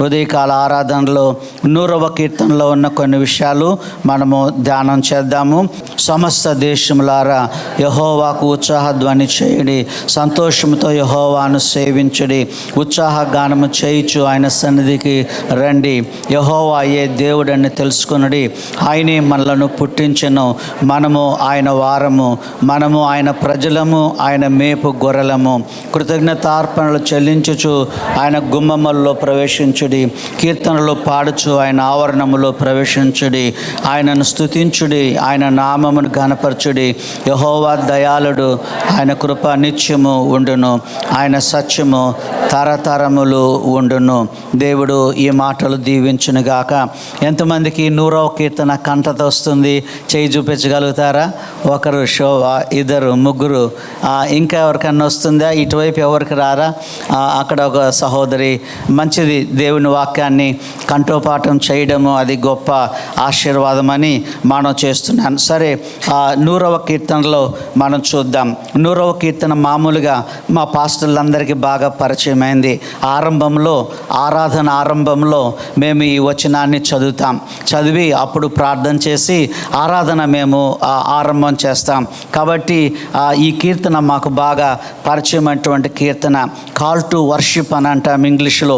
ఉదయకాల ఆరాధనలో నూరవ కీర్తనలో ఉన్న కొన్ని విషయాలు మనము ధ్యానం చేద్దాము. సమస్త దేశములారా యహోవాకు ఉత్సాహ ధ్వని చేయుడి. సంతోషంతో యహోవాను సేవించుడి. ఉత్సాహ గానము చేయుచు ఆయన సన్నిధికి రండి. యహోవా ఏ దేవుడని తెలుసుకునుడి. ఆయనే మనలను పుట్టించను. మనము ఆయన వారము. మనము ఆయన ప్రజలము. ఆయన మేపు గొర్రెలము. కృతజ్ఞతార్పణలు చెల్లించుచు ఆయన గుమ్మముల్లో స్థుతించుడి కీర్తనలు పాడుచు ఆయన ఆవరణములో ప్రవేశించుడి. ఆయనను స్తుతించుడి. ఆయన నామమును ఘనపరచుడి. యహోవా దయాళుడు. ఆయన కృప నిత్యము ఉండును. ఆయన సత్యము తరతరములు ఉండును. దేవుడు ఈ మాటలు దీవించునుగాక ఎంతమందికి నూరవ కీర్తన కంటతో వస్తుంది? చేయి చూపించగలుగుతారా? ఒకరు షో ఇద్దరు ముగ్గురు. ఇంకా ఎవరికన్నా వస్తుందా? ఇటువైపు ఎవరికి రారా? అక్కడ ఒక సహోదరి. మంచిది దేవుని వాక్యాన్ని కంఠోపాఠం చేయడము అది గొప్ప ఆశీర్వాదమని మనం చేస్తున్నాను సరే ఆ, నూరవ కీర్తనలో మనం చూద్దాం. నూరవ కీర్తన మామూలుగా మా పాస్టర్లందరికీ బాగా పరిచయమైంది. ఆరంభంలో ఆరాధన ఆరంభంలో మేము ఈ వచనాన్ని చదువుతాం. చదివి అప్పుడు ప్రార్థన చేసి ఆరాధన మేము ఆరంభం చేస్తాం. కాబట్టి ఈ కీర్తన మాకు బాగా పరిచయమైనటువంటి కీర్తన. కాల్ టు వర్షిప్ అని అంటాం ఇంగ్లీష్లో.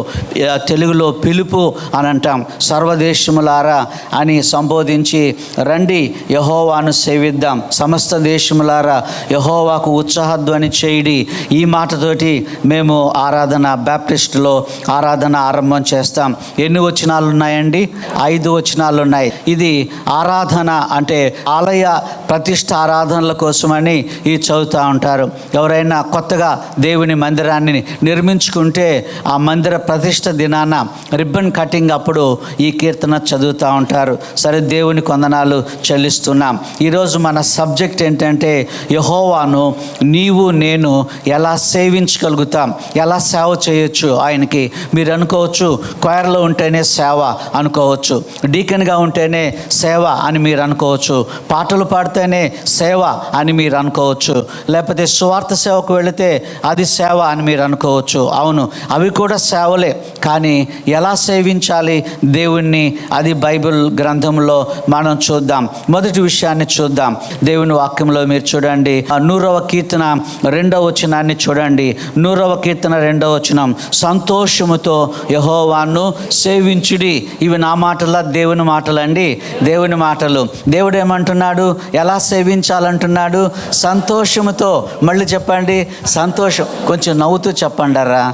తెలుగు తెలుగులో పిలుపు అని అంటాం. సర్వదేశములారా అని సంబోధించి రండి యహోవాను సేవిద్దాం. సమస్త దేశములారా యహోవాకు ఉత్సాహధ్వని చేయడి. ఈ మాటతోటి మేము ఆరాధన బ్యాప్టిస్ట్లో ఆరాధన ఆరంభం చేస్తాం. ఎన్ని వచనాలు ఉన్నాయండి ఐదు వచనాలు ఉన్నాయి ఇది ఆరాధన అంటే ఆలయ ప్రతిష్ట ఆరాధనల కోసమని ఈ చదువుతూ ఉంటారు. ఎవరైనా కొత్తగా దేవుని మందిరాన్ని నిర్మించుకుంటే ఆ మందిర ప్రతిష్ట దినాన రిబ్బన్ కటింగ్ అప్పుడు ఈ కీర్తన చదువుతూ ఉంటారు. సరే దేవుని కొందనాలు చెల్లిస్తున్నాం. ఈరోజు మన సబ్జెక్ట్ ఏంటంటే యహోవాను నీవు నేను ఎలా సేవించగలుగుతాం? ఎలా సేవ చేయొచ్చు ఆయనకి? మీరు అనుకోవచ్చు క్వైర్లో ఉంటేనే సేవ అనుకోవచ్చు. డీకన్గా ఉంటేనే సేవ అని మీరు అనుకోవచ్చు. పాటలు పాడితేనే సేవ అని మీరు అనుకోవచ్చు. లేకపోతే స్వార్థ సేవకు వెళితే అది సేవ అని మీరు అనుకోవచ్చు. అవును అవి కూడా సేవలే. కానీ ఎలా సేవించాలి దేవుణ్ణి? అది బైబిల్ గ్రంథంలో మనం చూద్దాం. మొదటి విషయాన్ని చూద్దాం. దేవుని వాక్యంలో మీరు చూడండి. నూరవ కీర్తన రెండవ వచనాన్ని చూడండి. నూరవ కీర్తన రెండవ వచనం. సంతోషముతో యహోవాను సేవించుడి. ఇవి నా మాటలా దేవుని మాటలండి. దేవుని మాటలు. దేవుడు ఏమంటున్నాడు? ఎలా సేవించాలంటున్నాడు? సంతోషముతో. మళ్ళీ చెప్పండి. సంతోషం. కొంచెం నవ్వుతూ చెప్పండరా?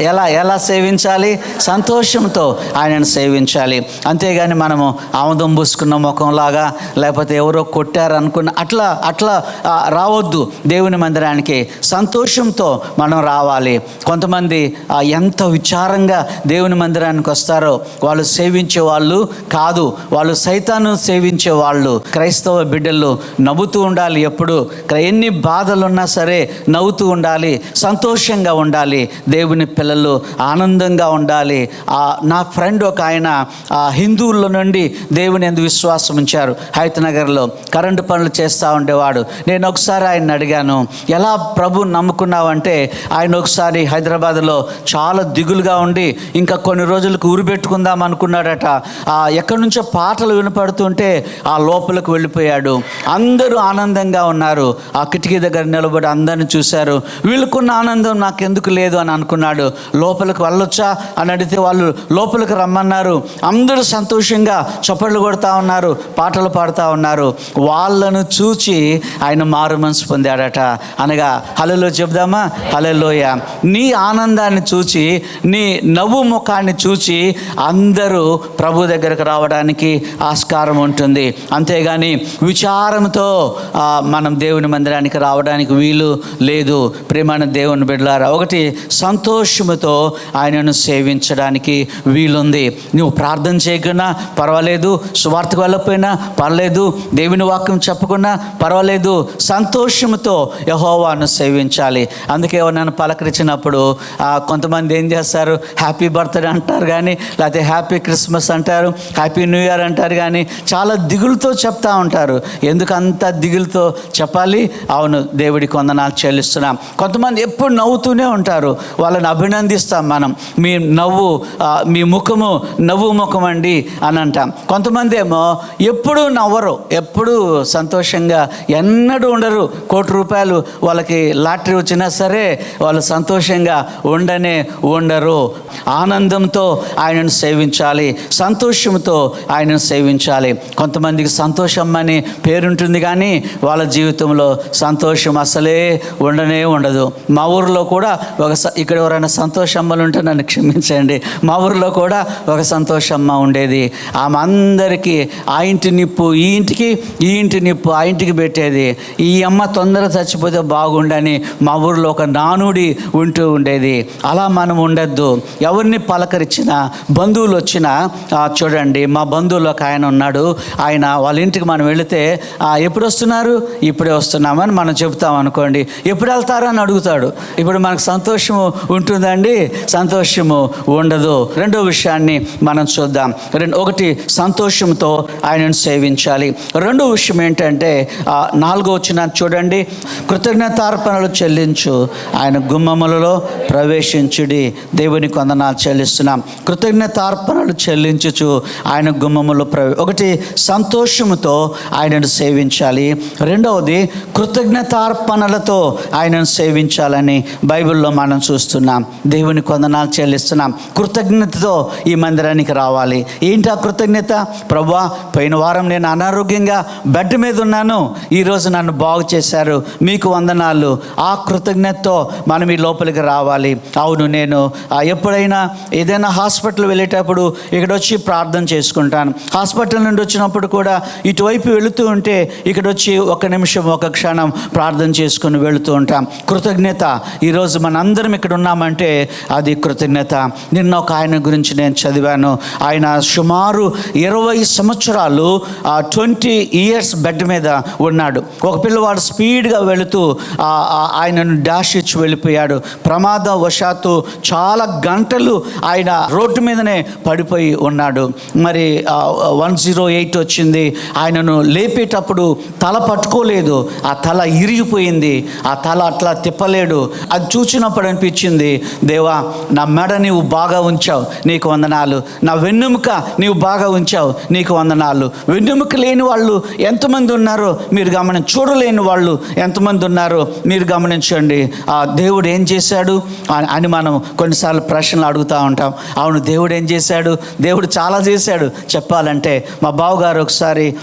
ఎలా ఎలా సేవించాలి? సంతోషంతో ఆయనను సేవించాలి. అంతేగాని మనము ఆముదం పూసుకున్న ముఖంలాగా లేకపోతే ఎవరో కొట్టారు అనుకున్న అట్లా అట్లా రావద్దు దేవుని మందిరానికి. సంతోషంతో మనం రావాలి. కొంతమంది ఎంత విచారంగా దేవుని మందిరానికి వస్తారో వాళ్ళు సేవించే వాళ్ళు కాదు. వాళ్ళు సైతాను సేవించే వాళ్ళు. క్రైస్తవ బిడ్డలు నవ్వుతూ ఉండాలి ఎప్పుడు. ఎన్ని బాధలు ఉన్నా సరే నవ్వుతూ ఉండాలి. సంతోషంగా ఉండాలి. దేవుని పిల్లలు ఆనందంగా ఉండాలి. నా ఫ్రెండ్ ఒక ఆయన ఆ, హిందువుల నుండి దేవుని ఎందు విశ్వాసం ఉంచారు హైత్ నగర్లో. కరెంటు పనులు చేస్తూ ఉండేవాడు. నేను ఒకసారి ఆయన అడిగాను ఎలా ప్రభు నమ్ముకున్నావంటే ఆయన ఒకసారి హైదరాబాద్లో చాలా దిగులుగా ఉండి ఇంకా కొన్ని రోజులకు ఊరు పెట్టుకుందాం అనుకున్నాడట. ఎక్కడి నుంచో పాటలు వినపడుతుంటే ఆ లోపలకు వెళ్ళిపోయాడు. అందరూ ఆనందంగా ఉన్నారు. ఆ కిటికీ దగ్గర నిలబడి అందరిని చూశారు. వీళ్ళకున్న ఆనందం నాకెందుకు లేదు అని అనుకున్నాడు. లోపలికి వెళ్ళొచ్చా? అని అడిగితే వాళ్ళు లోపలికి రమ్మన్నారు. అందరూ సంతోషంగా చప్పట్లు కొడతా ఉన్నారు పాటలు పాడుతూ ఉన్నారు. వాళ్ళను చూచి ఆయన మారు మనసు పొందాడట. అనగా హలలో చెబుదామా? హలలోయ నీ ఆనందాన్ని చూచి నీ నవ్వు ముఖాన్ని చూచి అందరూ ప్రభు దగ్గరకు రావడానికి ఆస్కారం ఉంటుంది. అంతేగాని విచారంతో మనం దేవుని మందిరానికి రావడానికి వీలు లేదు. ప్రేమాన దేవుని బిడ్డలారా ఒకటి సంతోషముతో ఆయనను సేవించడానికి వీలుంది. నువ్వు ప్రార్థన చేయకున్నా పర్వాలేదు సువార్తకు వెళ్ళకపోయినా పర్లేదు దేవుని వాక్యం చెప్పకున్నా పర్వాలేదు. సంతోషంతో యహోవాను సేవించాలి. అందుకే నన్ను పలకరించినప్పుడు కొంతమంది ఏం చేస్తారు? హ్యాపీ బర్త్డే అంటారు కానీ లేకపోతే హ్యాపీ క్రిస్మస్ అంటారు హ్యాపీ న్యూ ఇయర్ అంటారు కానీ చాలా దిగులుతో చెప్తా ఉంటారు. ఎందుకు అంత దిగులుతో చెప్పాలి? అవును దేవుడి కొందనాలు చెల్లిస్తున్నాం. కొంతమంది కొంతమంది ఎప్పుడు నవ్వుతూనే ఉంటారు. వాళ్ళని అభినందిస్తాం మనం. మీ నవ్వు నవ్వు మీ ముఖము నవ్వు ముఖం అండి అని అంటాం. కొంతమంది ఏమో ఎప్పుడూ నవ్వరు ఎప్పుడూ సంతోషంగా ఎన్నడూ ఉండరు. కోటి రూపాయలు వాళ్ళకి లాటరీ వచ్చినా సరే వాళ్ళు సంతోషంగా ఉండనే ఉండరు. ఆనందంతో ఆయనను సేవించాలి సంతోషంతో ఆయనను సేవించాలి. కొంతమందికి సంతోషం అని పేరుంటుంది కానీ వాళ్ళ జీవితంలో సంతోషం అసలే ఉండనే ఉండదు. మా ఊరిలో కూడా ఒక స- ఇక్కడ ఎవరైనా సంతోషమ్మలు ఉంటే నన్ను క్షమించండి. మా ఊరిలో కూడా ఒక సంతోషమ్మ ఉండేది. ఆమె అందరికీ ఆ ఇంటి నిప్పు ఈ ఇంటికి ఈ ఇంటి నిప్పు ఆ ఇంటికి పెట్టేది. ఈ అమ్మ తొందర చచ్చిపోతే బాగుండని మా ఊరిలో ఒక నానుడి ఉంటూ ఉండేది. అలా మనం ఉండద్దు. ఎవరిని పలకరించినా బంధువులు వచ్చినా చూడండి మా బంధువులు ఒక ఆయన ఉన్నాడు. ఆయన వాళ్ళ ఇంటికి మనం వెళితే ఎప్పుడు వస్తున్నారు? ఇప్పుడే వస్తున్నామని మనం చెప్తాం అనుకోండి. ఎప్పుడు వెళ్తారో? అని అడుగుతాడు. ఇప్పుడు మనకు సంతోషము ఉంటుందండి? సంతోషము ఉండదు. రెండో విషయాన్ని మనం చూద్దాం. రెండు ఒకటి సంతోషంతో ఆయనను సేవించాలి. రెండో విషయం ఏంటంటే నాలుగో వచ్చిన చూడండి కృతజ్ఞతార్పణలు చెల్లించు. ఆయన గుమ్మములలో ప్రవేశించుడి. దేవుని కొందనాలు చెల్లిస్తున్నాం. కృతజ్ఞతార్పణలు చెల్లించుచు ఆయన గుమ్మములో ప్రవే ఒకటి సంతోషముతో ఆయనను సేవించాలి. రెండవది కృతజ్ఞతార్పణలతో ఆయనను సేవించాలని బైబిల్లో మనం చూస్తున్నాం. దేవుని కొందనాలు చెల్లిస్తున్నాం. కృతజ్ఞతతో ఈ మందిరానికి రావాలి. ఏంటి ఆ కృతజ్ఞత? ప్రభా పోయిన వారం నేను అనారోగ్యంగా బెడ్ మీద ఉన్నాను. ఈరోజు నన్ను బాగు చేశారు. మీకు వందనాలు. ఆ కృతజ్ఞతతో మనం ఈ లోపలికి రావాలి. అవును నేను ఎప్పుడైనా ఏదైనా హాస్పిటల్ వెళ్ళేటప్పుడు ఇక్కడ వచ్చి ప్రార్థన చేసుకుంటాను. హాస్పిటల్ నుండి వచ్చినప్పుడు కూడా ఇటువైపు వెళుతూ ఉంటే ఇక్కడ వచ్చి ఒక నిమిషం ఒక క్షణం ప్రార్థన చేసుకుని వెళుతూ ఉంటాం. కృతజ్ఞత. ఈరోజు మనందరం ఇక్కడ ఉన్నామంటే అది కృతజ్ఞత. నిన్న ఒక ఆయన గురించి నేను చదివాను. ఆయన సుమారు ఇరవై సంవత్సరాలు ట్వంటీ ఇయర్స్ బెడ్ మీద ఉన్నాడు. ఒక పిల్లవాడు స్పీడ్గా వెళుతూ ఆయనను డాష్ ఇచ్చి వెళ్ళిపోయాడు. ప్రమాద వశాత్తు చాలా గంటలు ఆయన రోడ్డు మీదనే పడిపోయి ఉన్నాడు. మరి వన్ జీరో ఎయిట్ వచ్చింది. ఆయనను లేపేటప్పుడు తల పట్టుకోలేదు. ఆ తల ఇరిగిపోయింది. ఆ తల అట్లా తిప్పలేడు. అది చూసినప్పుడు అనిపించింది దేవా నా మెడ నీవు బాగా బాగా ఉంచావు. నీకు వందనాలు. నా వెన్నెముక నీవు బాగా ఉంచావు. నీకు వందనాలు. వెన్నెముక లేని వాళ్ళు ఎంతమంది ఉన్నారో మీరు గమనించ చూడలేని వాళ్ళు ఎంతమంది ఉన్నారో మీరు గమనించండి ఆ దేవుడు ఏం చేశాడు? అని- అని మనం కొన్నిసార్లు ప్రశ్నలు అడుగుతూ ఉంటాం. అవును దేవుడు ఏం చేశాడు? దేవుడు చాలా చేశాడు. చెప్పాలంటే మా బావగారు ఒకసారి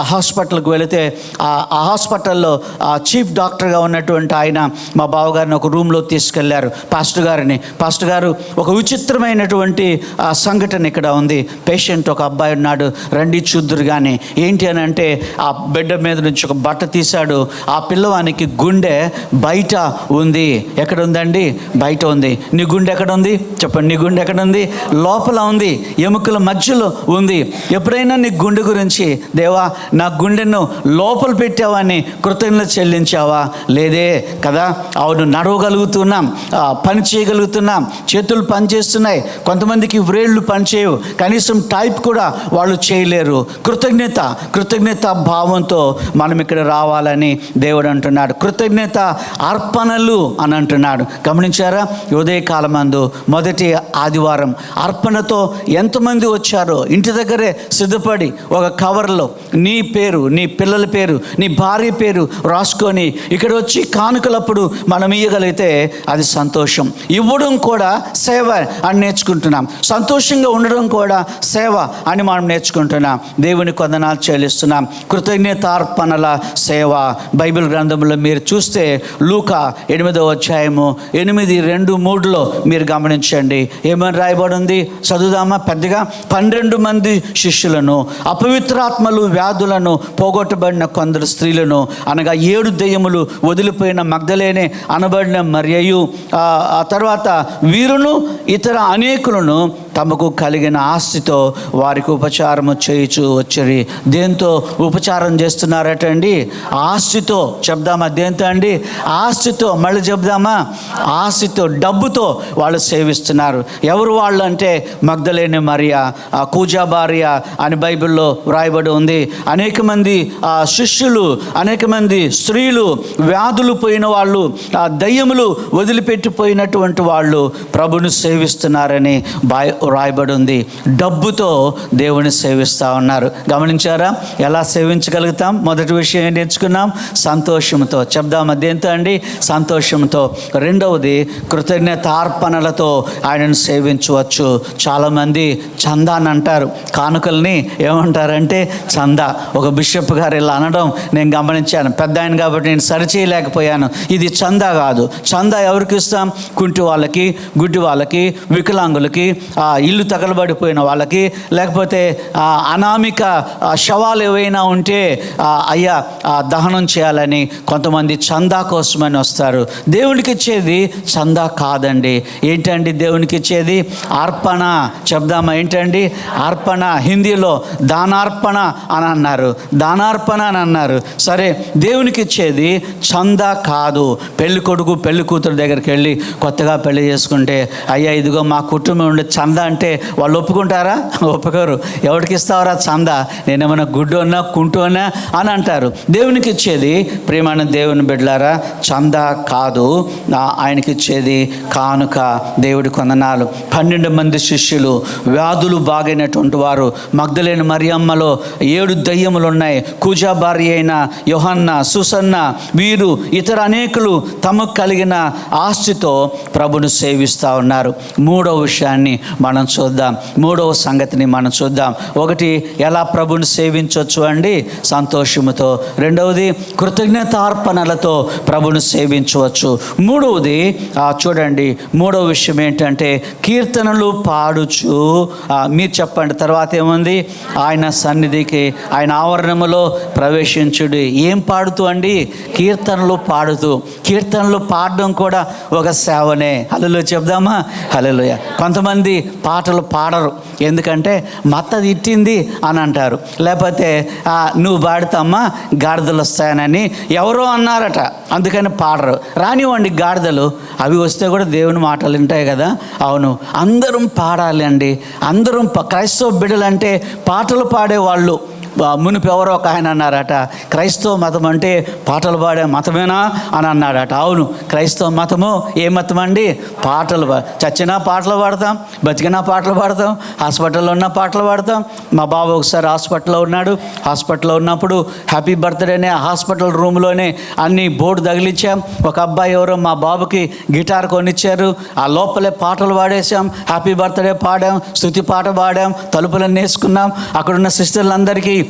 హాస్పిటల్కి వెళితే ఆ హాస్పిటల్లో ఆ చీఫ్ డాక్టర్గా ఉన్నటువంటి ఆయన మా బావగారిని ఒక రూమ్లో తీసుకెళ్ళారు. పాస్టర్ గారిని. పాస్టర్ గారు ఒక ఉచిత విచిత్రమైనటువంటి ఆ సంఘటన ఇక్కడ ఉంది. పేషెంట్ ఒక అబ్బాయి ఉన్నాడు. రండి చూద్దురు కానీ ఏంటి అని అంటే ఆ బిడ్డ మీద నుంచి ఒక బట్ట తీశాడు. ఆ పిల్లవానికి గుండె బయట ఉంది. ఎక్కడ ఉందండి? బయట ఉంది. నీ గుండె ఎక్కడ ఉంది? చెప్పండి. నీ గుండె ఎక్కడ ఉంది? లోపల ఉంది. ఎముకల మధ్యలో ఉంది. ఎప్పుడైనా నీ గుండె గురించి దేవా నా గుండెను లోపల పెట్టావని కృతజ్ఞత చెల్లించావా? లేదే కదా. అవును నడవగలుగుతున్నాం. ఆ, పని చేయగలుగుతున్నాం. చేతులు పని చేస్తున్నాయి. కొంతమందికి వ్రేళ్ళు పని చేయవు కనీసం టైప్ కూడా వాళ్ళు చేయలేరు. కృతజ్ఞత కృతజ్ఞత భావంతో మనం ఇక్కడ రావాలని దేవుడు అంటున్నాడు. కృతజ్ఞత అర్పణలు అని అంటున్నాడు. గమనించారా? ఉదయకాలమందు మొదటి ఆదివారం అర్పణతో ఎంతమంది వచ్చారో? ఇంటి దగ్గరే సిద్ధపడి ఒక కవర్లో నీ పేరు నీ పిల్లల పేరు నీ భార్య పేరు రాసుకొని ఇక్కడ వచ్చి కానుకలప్పుడు మనం ఇయ్యగలిగితే అది సంతోషం. ఇవ్వడం కూడా సేవ. అని నేర్చుకుంటున్నాం. సంతోషంగా ఉండడం కూడా సేవ అని మనం నేర్చుకుంటున్నాం. దేవుని కొందనాలు చెల్లిస్తున్నాం. కృతజ్ఞతార్పణల సేవ. బైబిల్ గ్రంథంలో మీరు చూస్తే లూక ఎనిమిదో అధ్యాయము ఎనిమిది రెండు మూడులో మీరు గమనించండి. ఏమని రాయబడి ఉంది చదువుదామా పెద్దగా? పన్నెండు మంది శిష్యులను అపవిత్రాత్మలు వ్యాధులను పోగొట్టబడిన కొందరు స్త్రీలను అనగా ఏడు దెయ్యములు వదిలిపోయిన మగ్ధలేనే అనబడిన మరియు ఆ ఆ తర్వాత వీరును ఇతర అనేకులను తమకు కలిగిన ఆస్తితో వారికి ఉపచారము చేయుచు వచ్చిరి. దేంతో ఉపచారం చేస్తున్నారటండి? ఆస్తితో చెప్దామా? దేంతో అండి? ఆస్తితో మళ్ళీ చెప్దామా? ఆస్తితో డబ్బుతో వాళ్ళు సేవిస్తున్నారు. ఎవరు వాళ్ళు అంటే మగ్ధలేని మరియా కూజా భార్య అని బైబిల్లో వ్రాయబడి ఉంది. అనేక మంది ఆ శిష్యులు అనేక మంది స్త్రీలు వ్యాధులు పోయిన వాళ్ళు ఆ దయ్యములు వదిలిపెట్టిపోయినటువంటి వాళ్ళు ప్రభుని సేవిస్తున్నారని బాయ్ రాయబడి ఉంది. డబ్బుతో దేవుని సేవిస్తూ ఉన్నారు. గమనించారా? ఎలా సేవించగలుగుతాం? మొదటి విషయం ఏం నేర్చుకున్నాం? సంతోషంతో చెప్దాం అదేంతో అండి? సంతోషంతో రెండవది కృతజ్ఞతార్పణలతో ఆయనను సేవించవచ్చు. చాలామంది చందా అని అంటారు. కానుకల్ని ఏమంటారంటే చందా. ఒక బిషప్ గారు ఇలా అనడం నేను గమనించాను. పెద్ద ఆయన కాబట్టి నేను సరిచేయలేకపోయాను. ఇది చందా కాదు. చందా ఎవరికి ఇస్తాం? కుంటి వాళ్ళకి గుడ్డి వాళ్ళకి వికలాంగులకి ఆ ఇల్లు తగలబడిపోయిన వాళ్ళకి లేకపోతే అనామిక శవాలు ఏవైనా ఉంటే అయ్యా దహనం చేయాలని కొంతమంది చందా కోసమని వస్తారు. దేవునికి ఇచ్చేది చందా కాదండి. ఏంటండి దేవునికి ఇచ్చేది? అర్పణ చెప్దామా? ఏంటండి? అర్పణ హిందీలో దానార్పణ అని అన్నారు. దానార్పణ అని అన్నారు. సరే దేవునికి ఇచ్చేది చందా కాదు. పెళ్ళి కొడుకు పెళ్ళి కూతురు దగ్గరికి వెళ్ళి కొత్తగా పెళ్ళి చేసుకుంటే అయ్యా ఇదిగో మా కుటుంబం ఉండే చందా అంటే వాళ్ళు ఒప్పుకుంటారా? ఒప్పుకోరు. ఎవరికి ఇస్తావరా చందా? నేనేమైనా గుడ్డు ఉన్నా కుంటు అని అంటారు. దేవునికి ఇచ్చేది ప్రియమైన దేవుని బిడ్డలారా చందా కాదు. ఆయనకి ఇచ్చేది కానుక దేవుడి కొందనాలు. పన్నెండు మంది శిష్యులు వ్యాధులు బాగైనటువంటి వారు మగ్ధలేని మరియమ్మలో ఏడు దయ్యములు ఉన్నాయి కూజా భార్య అయిన యోహన్న సుసన్న వీరు ఇతర అనేకులు తమకు కలిగిన ఆస్తితో ప్రభును సేవిస్తూ ఉన్నారు. మూడో విషయాన్ని మన మనం చూద్దాం. మూడవ సంగతిని మనం చూద్దాం. ఒకటి ఎలా ప్రభుని సేవించవచ్చు అండి? సంతోషముతో. రెండవది కృతజ్ఞతార్పణలతో ప్రభును సేవించవచ్చు. మూడవది చూడండి మూడవ విషయం ఏంటంటే కీర్తనలు పాడుచు. మీరు చెప్పండి తర్వాత ఏముంది? ఆయన సన్నిధికి ఆయన ఆవరణములో ప్రవేశించుడు. ఏం పాడుతూ అండి? కీర్తనలు పాడుతూ. కీర్తనలు పాడడం కూడా ఒక సేవనే. హలో చెప్దామా? హలో కొంతమంది పాటలు పాడరు. ఎందుకంటే మత్త తిట్టింది అని అంటారు. లేకపోతే నువ్వు పాడుతామ్మా గాడిదలు వస్తాయనని ఎవరో అన్నారట. అందుకని పాడరు. రానివ్వండి గాడిదలు. అవి వస్తే కూడా దేవుని మాటలు వింటాయి కదా. అవును. అందరం పాడాలి అండి అందరం క్రైస్తవ బిడ్డలు అంటే పాటలు పాడేవాళ్ళు. మునుపు ఎవరో ఒక ఆయన అన్నారట క్రైస్తవ మతం అంటే పాటలు పాడే మతమేనా? అని అన్నాడట అవును క్రైస్తవ మతము ఏ మతం అండి పాటలు చచ్చినా పాటలు పాడతాం బతికినా పాటలు పాడతాం హాస్పిటల్లో ఉన్న పాటలు పాడతాం. మా బాబు ఒకసారి హాస్పిటల్లో ఉన్నాడు. హాస్పిటల్లో ఉన్నప్పుడు హ్యాపీ బర్త్డే అనే హాస్పిటల్ రూమ్లోనే అన్ని బోర్డు తగిలించాం ఒక అబ్బాయి ఎవరో మా బాబుకి గిటార్ కొనిచ్చారు. ఆ లోపలే పాటలు పాడేసాం హ్యాపీ బర్త్డే పాడాం స్థుతి పాట పాడాం తలుపులన్నీ వేసుకున్నాం. అక్కడున్న సిస్టర్లందరికీ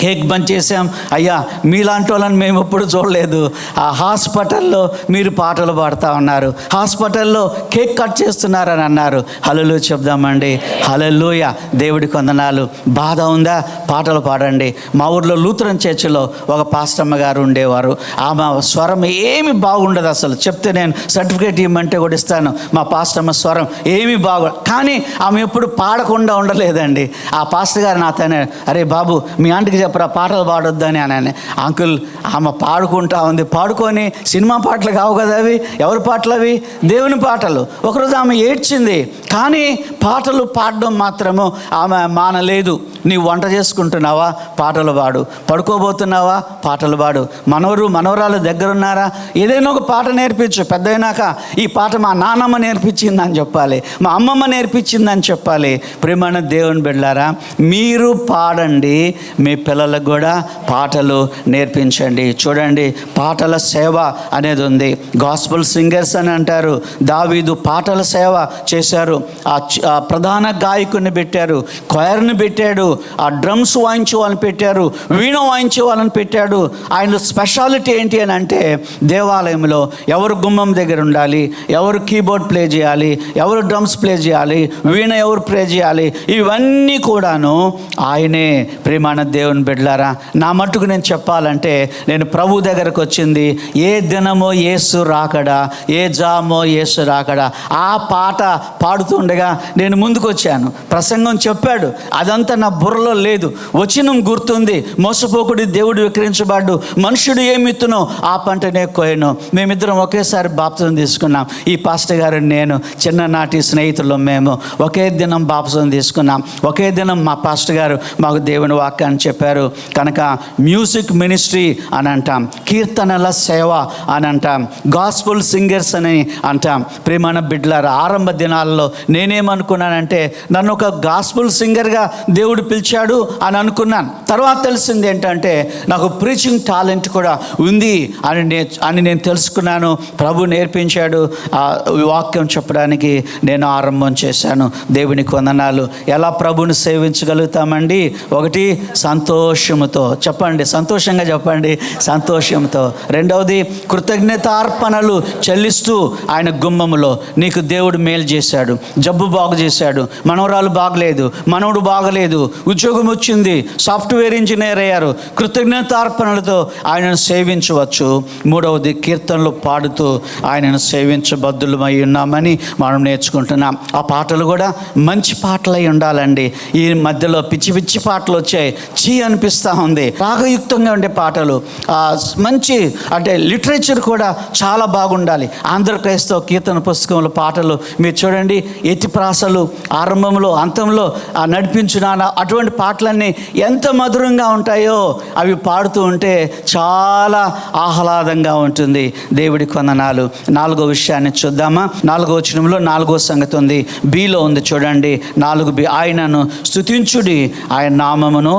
కేక్ బంద్ చేసాం అయ్యా మీలాంటి వాళ్ళని మేము ఎప్పుడు చూడలేదు. ఆ హాస్పిటల్లో మీరు పాటలు పాడుతూ ఉన్నారు. హాస్పిటల్లో కేక్ కట్ చేస్తున్నారని అన్నారు. హలలు చెప్దామండి. హలలుయ దేవుడి కొందనాలు బాధ ఉందా? పాటలు పాడండి. మా ఊర్లో లూథరన్ చర్చిలో ఒక పాస్టమ్మ గారు ఉండేవారు. ఆమె స్వరం ఏమి బాగుండదు అసలు. చెప్తే నేను సర్టిఫికేట్ ఇవ్వమంటే కూడా ఇస్తాను. మా పాస్టమ్మ స్వరం ఏమి బాగు కానీ ఆమె ఎప్పుడు పాడకుండా ఉండలేదండి. ఆ పాస్టర్ గారు నాతోనే అరే బాబు మీ ఆంటికి చెప్పరా పాటలు పాడొద్దని అని అంకుల్ ఆమె పాడుకుంటా ఉంది. పాడుకొని సినిమా పాటలు కావు కదా అవి? ఎవరి పాటలు అవి? దేవుని పాటలు. ఒకరోజు ఆమె ఏడ్చింది. కానీ పాటలు పాడడం మాత్రము ఆమె మానలేదు. నీవు వంట చేసుకుంటున్నావా? పాటలు పాడు. పడుకోబోతున్నావా? పాటలు పాడు. మనవరు మనవరాలు దగ్గరున్నారా? ఏదైనా ఒక పాట నేర్పించు. పెద్దయినాక ఈ పాట మా నాన్నమ్మ నేర్పించిందని చెప్పాలి. మా అమ్మమ్మ నేర్పించిందని చెప్పాలి. ప్రేమణ దేవుని బిడ్డారా మీరు పాడండి మీ పిల్ల పిల్లలకు కూడా పాటలు నేర్పించండి. చూడండి పాటల సేవ అనేది ఉంది. గాస్పుల్ సింగర్స్ అని అంటారు. దావీదు పాటల సేవ చేశారు. ఆ ఆ ప్రధాన గాయకుని పెట్టారు. కొయర్ని పెట్టాడు. ఆ డ్రమ్స్ వాయించే వాళ్ళని పెట్టారు. వీణ వాయించే వాళ్ళని పెట్టాడు. ఆయన స్పెషాలిటీ ఏంటి అని అంటే దేవాలయంలో ఎవరు గుమ్మం దగ్గర ఉండాలి ఎవరు కీబోర్డ్ ప్లే చేయాలి ఎవరు డ్రమ్స్ ప్లే చేయాలి వీణ ఎవరు ప్లే చేయాలి ఇవన్నీ కూడాను ఆయనే. ప్రేమాన దేవుని బిడ్డలారా నా మట్టుకు నేను చెప్పాలంటే నేను ప్రభు దగ్గరకు వచ్చింది. ఏ దినమో ఏసు రాకడా ఏ జామో ఏసు రాకడా ఆ పాట పాడుతుండగా నేను ముందుకు వచ్చాను ప్రసంగం చెప్పాడు అదంతా నా బుర్రలో లేదు. వచ్చినం గుర్తుంది మోసపోకుడి దేవుడు విక్రయించబడ్డు మనుషుడు ఏమిత్తునో ఆ పంటనే కోయను. మేమిద్దరం ఒకేసారి బాప్సం తీసుకున్నాం. ఈ పాస్టర్ గారు నేను చిన్ననాటి స్నేహితులు మేము ఒకే దినం బాప్సం తీసుకున్నాం. ఒకే దినం మా పాస్టర్ గారు మాకు దేవుని వాక్యాన్ని చెప్పారు. కనుక మ్యూజిక్ మినిస్ట్రీ అని అంటాం. కీర్తనల సేవ అని అంటాం. గాస్పుల్ సింగర్స్ అని అంటాం. ప్రేమాన బిడ్లర్ ఆరంభ దినాల్లో నేనేమనుకున్నానంటే నన్ను ఒక గాస్పుల్ సింగర్గా దేవుడు పిలిచాడు అని అనుకున్నాను. తర్వాత తెలిసింది ఏంటంటే నాకు ప్రీచింగ్ టాలెంట్ కూడా ఉంది అని నే అని నేను తెలుసుకున్నాను. ప్రభు నేర్పించాడు. ఆ వాక్యం చెప్పడానికి నేను ఆరంభం చేశాను. దేవునికి వందనాలు. ఎలా ప్రభుని సేవించగలుగుతామండి? ఒకటి సంతోషముతో. చెప్పండి సంతోషంగా చెప్పండి. సంతోషంతో రెండవది కృతజ్ఞతార్పణలు చెల్లిస్తూ ఆయన గుమ్మములో నీకు దేవుడు మేలు చేశాడు. జబ్బు బాగు చేశాడు. మనవరాలు బాగలేదు. మనవడు బాగలేదు. ఉద్యోగం వచ్చింది. సాఫ్ట్వేర్ ఇంజనీర్ అయ్యారు. కృతజ్ఞతార్పణలతో ఆయనను సేవించవచ్చు. మూడవది కీర్తనలు పాడుతూ ఆయనను సేవించబద్దులమై ఉన్నామని మనం నేర్చుకుంటున్నాం. ఆ పాటలు కూడా మంచి పాటలై ఉండాలండి. ఈ మధ్యలో పిచ్చి పిచ్చి పాటలు వచ్చాయి. చీ అనిపిస్తూ ఉంది. రాగయుక్తంగా ఉండే పాటలు ఆ, మంచి అంటే లిటరేచర్ కూడా చాలా బాగుండాలి. ఆంధ్ర క్రైస్తవ కీర్తన పుస్తకంలో పాటలు మీరు చూడండి ఎతిప్రాసలు ఆరంభంలో అంతంలో ఆ అటువంటి పాటలన్నీ ఎంత మధురంగా ఉంటాయో అవి పాడుతూ ఉంటే చాలా ఆహ్లాదంగా ఉంటుంది. దేవుడి కొందనాలు నాలుగో విషయాన్ని చూద్దామా? నాలుగో వచనంలో నాలుగో సంగతి ఉంది. బిలో ఉంది చూడండి. నాలుగు బి ఆయనను స్తుతించుడి. ఆయన నామమును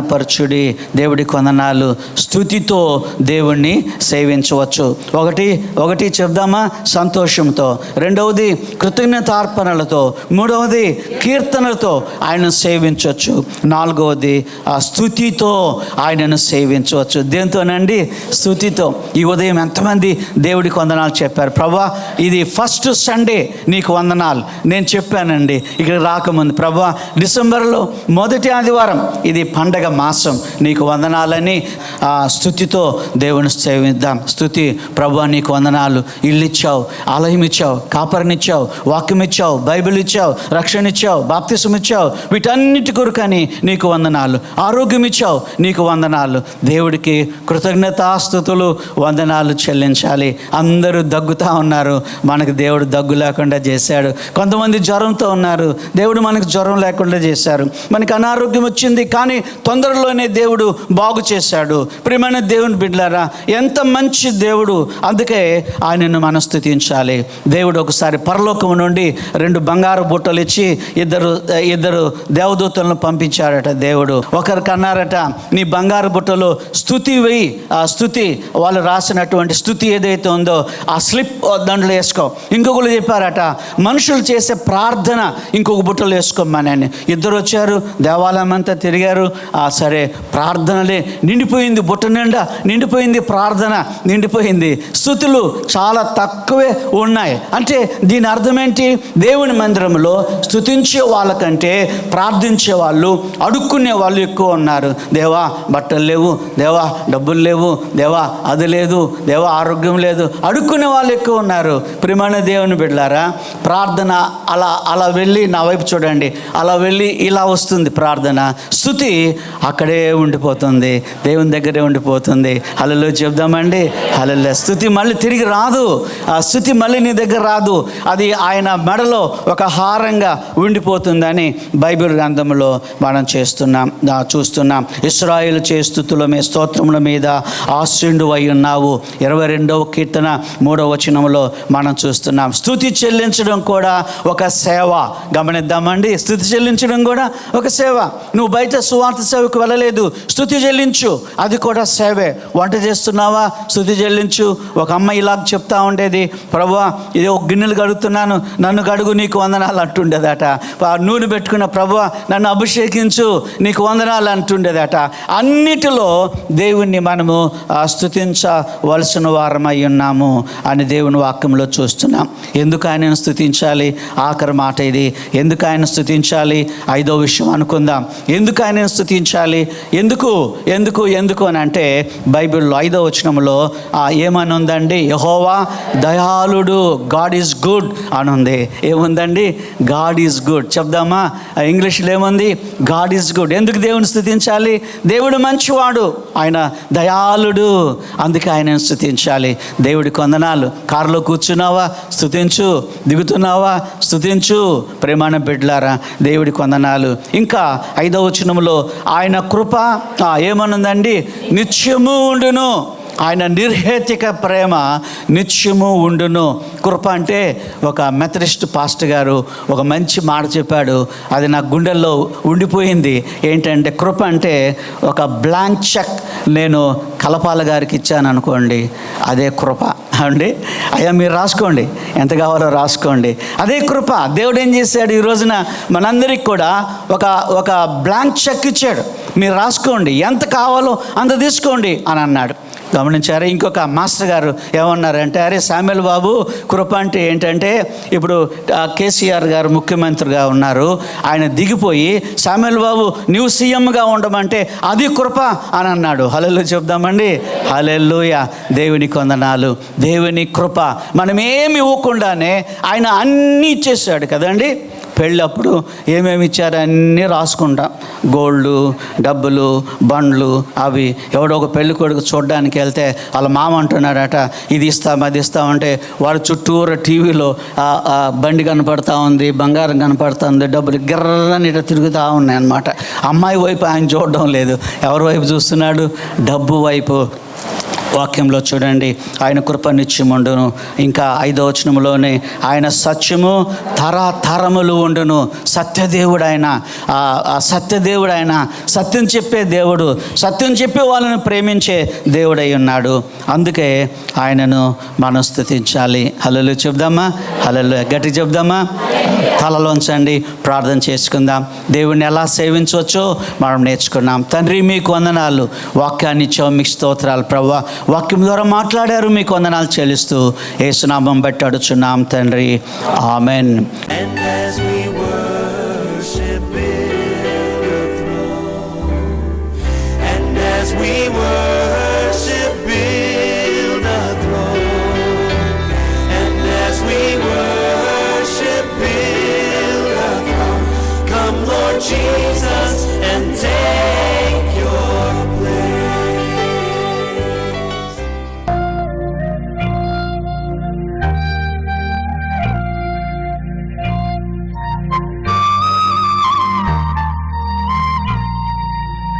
ఘనపరచుడి దేవుడి కొందనాలు స్థుతితో దేవుణ్ణి సేవించవచ్చు. ఒకటి ఒకటి చెప్దామా? సంతోషంతో. రెండవది కృతజ్ఞతార్పణలతో. మూడవది కీర్తనలతో ఆయనను సేవించవచ్చు. నాలుగవది ఆ స్థుతితో ఆయనను సేవించవచ్చు. దేంతోనండి స్థుతితో. ఈ ఉదయం ఎంతమంది దేవుడికి వందనాలు చెప్పారు? ప్రభా ఇది ఫస్ట్ సండే నీకు వందనాలు. నేను చెప్పానండి ఇక్కడ రాకముందు. ప్రభా డిసెంబర్లో మొదటి ఆదివారం ఇది పండగ మాసం నీకు వందనాలని ఆ స్థుతితో దేవుని సేవిద్దాం. స్థుతి ప్రభు నీకు వందనాలు. ఇల్లు ఇచ్చావు ఆలయం ఇచ్చావు కాపరినిచ్చావు వాక్యం ఇచ్చావు బైబిల్ ఇచ్చావు రక్షణ ఇచ్చావు బాప్తిసం ఇచ్చావు వీటన్నిటి కొరకని నీకు వందనాలు. ఆరోగ్యం ఇచ్చావు నీకు వందనాలు. దేవుడికి కృతజ్ఞతాస్థుతులు వందనాలు చెల్లించాలి. అందరూ దగ్గుతూ ఉన్నారు. మనకు దేవుడు దగ్గు లేకుండా చేశాడు. కొంతమంది జ్వరంతో ఉన్నారు. దేవుడు మనకు జ్వరం లేకుండా చేశారు. మనకి అనారోగ్యం వచ్చింది కానీ తొందరలోనే దేవుడు బాగు చేశాడు. ప్రియమైన దేవుని బిడ్డలారా ఎంత మంచి దేవుడు అందుకే ఆయనను మనస్థుతించాలి దేవుడు ఒకసారి పరలోకము నుండి రెండు బంగారు బుట్టలు ఇచ్చి ఇద్దరు ఇద్దరు దేవదూతలను పంపించారట దేవుడు. ఒకరు కన్నారట నీ బంగారు బుట్టలో స్థుతి వెయ్యి ఆ స్థుతి వాళ్ళు రాసినటువంటి స్థుతి ఏదైతే ఉందో ఆ స్లిప్ దండలు వేసుకో. ఇంకొకరు చెప్పారట మనుషులు చేసే ప్రార్థన ఇంకొక బుట్టలు వేసుకోమని. ఇద్దరు వచ్చారు దేవాలయం అంతా తిరిగారు ఆ సరే ప్రార్థనలే నిండిపోయింది. బుట్ట నిండా నిండిపోయింది. ప్రార్థన నిండిపోయింది. స్థుతులు చాలా తక్కువే ఉన్నాయి. అంటే దీని అర్థం ఏంటి దేవుని మందిరంలో స్థుతించే వాళ్ళకంటే ప్రార్థించే వాళ్ళు అడుక్కునే వాళ్ళు ఎక్కువ ఉన్నారు. దేవా బట్టలు లేవు. దేవా డబ్బులు లేవు. దేవా అది లేదు. దేవా ఆరోగ్యం లేదు. అడుక్కునే వాళ్ళు ఎక్కువ ఉన్నారు. ప్రిమాణ దేవుని బిడ్డారా ప్రార్థన అలా అలా వెళ్ళి నా వైపు చూడండి. అలా వెళ్ళి ఇలా వస్తుంది ప్రార్థన. స్థుతి అక్కడే ఉండిపోతుంది దేవుని దగ్గరే ఉండిపోతుంది. హలలు చెప్దామండి. హలలో స్థుతి మళ్ళీ తిరిగి రాదు. ఆ స్థుతి మళ్ళీ నీ దగ్గర రాదు. అది ఆయన మెడలో ఒక హారంగా ఉండిపోతుందని బైబిల్ గ్రంథంలో మనం చేస్తున్నాం చూస్తున్నాం. ఇస్రాయిల్ చేస్తుతుల మీ స్తోత్రముల మీద ఆశ్రుండు అయి ఉన్నావు. ఇరవై రెండవ కీర్తన మూడవ వచనంలో మనం చూస్తున్నాం. స్థుతి చెల్లించడం కూడా ఒక సేవ. గమనిద్దామండి. స్థుతి చెల్లించడం కూడా ఒక సేవ. నువ్వు బయట సువార్త సేవ సేవకు వెళ్ళలేదు. స్థుతి చెల్లించు. అది కూడా సేవే. వంట చేస్తున్నావా? స్థుతి చెల్లించు. ఒక అమ్మ ఇలా చెప్తా ఉండేది. ప్రభా ఇది ఒక గిన్నెలు కడుగుతున్నాను. నన్ను గడుగు నీకు వందనాలు అంటుండేదట. ఆ నూనె పెట్టుకున్న ప్రభా నన్ను అభిషేకించు నీకు వందనాలు అంటుండేదట. అన్నిటిలో దేవుణ్ణి మనము స్థుతించవలసిన స్తుతించవలసిన వారమై ఉన్నాము అని దేవుని వాక్యంలో చూస్తున్నాం. ఎందుకు ఆయనను స్థుతించాలి? ఆఖరి మాట ఇది. ఎందుకు ఆయన స్థుతించాలి? ఐదో విషయం అనుకుందాం. ఎందుకు ఆయనను స్థుతించాలి? స్థుతించాలి ఎందుకు? ఎందుకు? ఎందుకు అని అంటే బైబిల్లో ఐదో వచనంలో ఏమని ఉందండి యహోవా దయాళుడు గాడ్ ఈజ్ గుడ్ అని ఉంది ఏముందండి? God is good. చెప్దామా? ఇంగ్లీష్లో ఏముంది? గాడ్ ఈజ్ గుడ్ ఎందుకు దేవుని స్థుతించాలి? దేవుడు మంచివాడు ఆయన దయాళుడు అందుకే ఆయనను స్థుతించాలి. దేవుడి కొందనాలు కారులో కూర్చున్నావా? స్థుతించు. దిగుతున్నావా? స్థుతించు. ప్రేమాన బిడ్లారా దేవుడి కొందనాలు ఇంకా ఐదవ వచనంలో ఆయన కృప ఏమనుందండి? నిత్యము ఉండును. ఆయన నిర్హేతిక ప్రేమ నిత్యము ఉండును. కృప అంటే ఒక మెథడిస్ట్ పాస్ట్ గారు ఒక మంచి మాట చెప్పాడు. అది నా గుండెల్లో ఉండిపోయింది. ఏంటంటే కృప అంటే ఒక బ్లాంక్ చెక్ నేను కలపాల గారికి ఇచ్చాను అనుకోండి అదే కృప. అండి అయ్యా మీరు రాసుకోండి. ఎంత కావాలో రాసుకోండి. అదే కృప. దేవుడు ఏం చేశాడు ఈ రోజున? మనందరికి కూడా ఒక ఒక బ్లాంక్ చెక్ ఇచ్చాడు. మీరు రాసుకోండి ఎంత కావాలో అంత తీసుకోండి అని అన్నాడు. గమనించారు? ఇంకొక మాస్టర్ గారు ఏమన్నారంటే అరే శామ్యుల్ బాబు కృప అంటే ఏంటంటే ఇప్పుడు కేసీఆర్ గారు ముఖ్యమంత్రిగా ఉన్నారు. ఆయన దిగిపోయి శామ్యుల్ బాబు నీవు సీఎంగా ఉండమంటే అది కృప అని అన్నాడు. హలెల్లు చెప్దామండి. హలెల్లుయ. దేవుని కొందనాలు దేవుని కృప. మనం ఏమి ఇవ్వకుండానే ఆయన అన్నీ ఇచ్చేసాడు కదండి. పెళ్ళప్పుడు ఏమేమి ఇచ్చారో అన్నీ రాసుకుంటాం. గోల్డ్ డబ్బులు బండ్లు అవి. ఎవడో ఒక పెళ్ళి కొడుకు చూడడానికి వెళ్తే వాళ్ళ మామ అంటున్నాడట ఇది ఇస్తాం అది ఇస్తామంటే వాడు చుట్టూరా టీవీలో బండి కనపడతా ఉంది బంగారం కనపడుతుంది డబ్బులు గిర్రని ఇట తిరుగుతూ ఉన్నాయి అన్నమాట. అమ్మాయి వైపు ఆయన చూడడం లేదు. ఎవరి వైపు చూస్తున్నాడు? డబ్బు వైపు. వాక్యంలో చూడండి. ఆయన కృప నిత్యముండును. ఇంకా ఐదో వచనంలోనే ఆయన సత్యము తరతరములు ఉండును. సత్యదేవుడు ఆయన ఆ సత్యదేవుడు ఆయన సత్యం చెప్పే దేవుడు సత్యం చెప్పే వాళ్ళని ప్రేమించే దేవుడై ఉన్నాడు. అందుకే ఆయనను మనం స్థుతించాలి. హలలు చెబుదామా హలలు గట్టి చెబుదామా తలలోంచండి. ప్రార్థన చేసుకుందాం. దేవుణ్ణి ఎలా సేవించవచ్చో మనం నేర్చుకున్నాం. తండ్రి మీకు వందనాలు. వాక్యాన్ని ఇచ్చావు మీకు స్తోత్రాలు. ప్రవ్వ వాక్యం ద్వారా మాట్లాడారు మీకు వందనాలు చెల్లిస్తూ ఏసునామం బట్టి అడుచున్నాం తండ్రి. ఆమెన్.